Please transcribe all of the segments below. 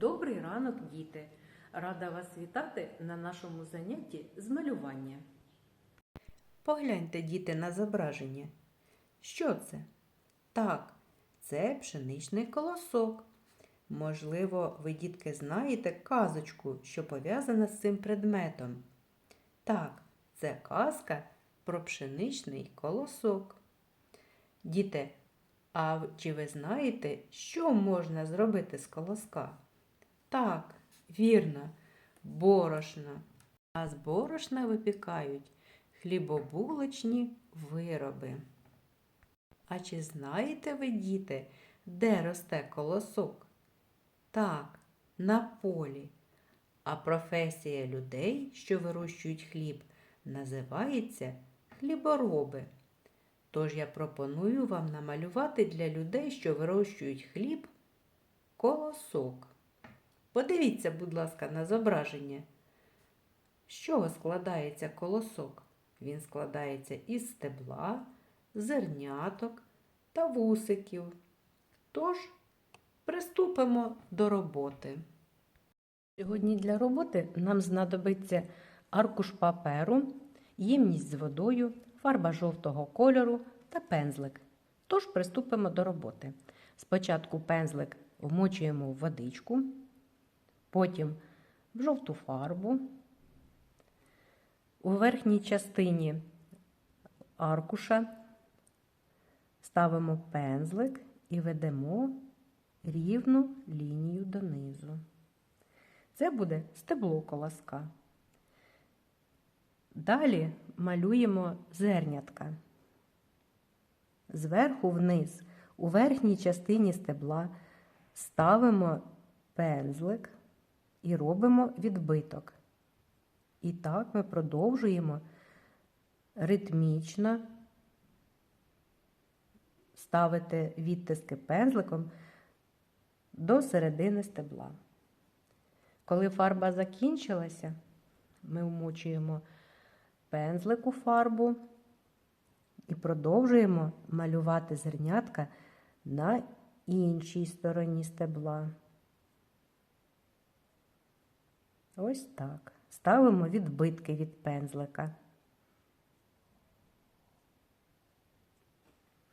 Добрий ранок, діти! Рада вас вітати на нашому занятті з малювання. Погляньте, діти, на зображення. Що це? Так, це пшеничний колосок. Можливо, ви, дітки, знаєте казочку, що пов'язана з цим предметом. Так, це казка про пшеничний колосок. Діти, а чи ви знаєте, що можна зробити з колоска? Так, вірно, борошно. А з борошна випікають хлібобулочні вироби. А чи знаєте ви, діти, де росте колосок? Так, на полі. А професія людей, що вирощують хліб, називається хлібороби. Тож я пропоную вам намалювати для людей, що вирощують хліб, колосок. Подивіться, будь ласка, на зображення. З чого складається колосок? Він складається із стебла, зерняток та вусиків. Тож, приступимо до роботи. Сьогодні для роботи нам знадобиться аркуш паперу, ємність з водою, фарба жовтого кольору та пензлик. Тож приступимо до роботи. Спочатку пензлик вмочуємо в водичку, потім в жовту фарбу. У верхній частині аркуша ставимо пензлик і ведемо рівну лінію донизу. Це буде стебло колоска. Далі малюємо зернятка. Зверху вниз, у верхній частині стебла ставимо пензлик і робимо відбиток. І так ми продовжуємо ритмічно ставити відтиски пензликом до середини стебла. Коли фарба закінчилася, ми вмочуємо пензлик у фарбу і продовжуємо малювати зернятка на іншій стороні стебла. Ось так. Ставимо відбитки від пензлика.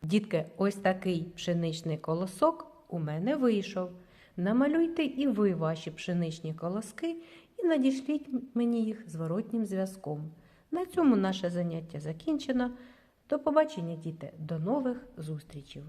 Дітки, ось такий пшеничний колосок у мене вийшов. Намалюйте і ви ваші пшеничні колоски і надішліть мені їх зворотнім зв'язком. На цьому наше заняття закінчено. До побачення, діти, до нових зустрічей!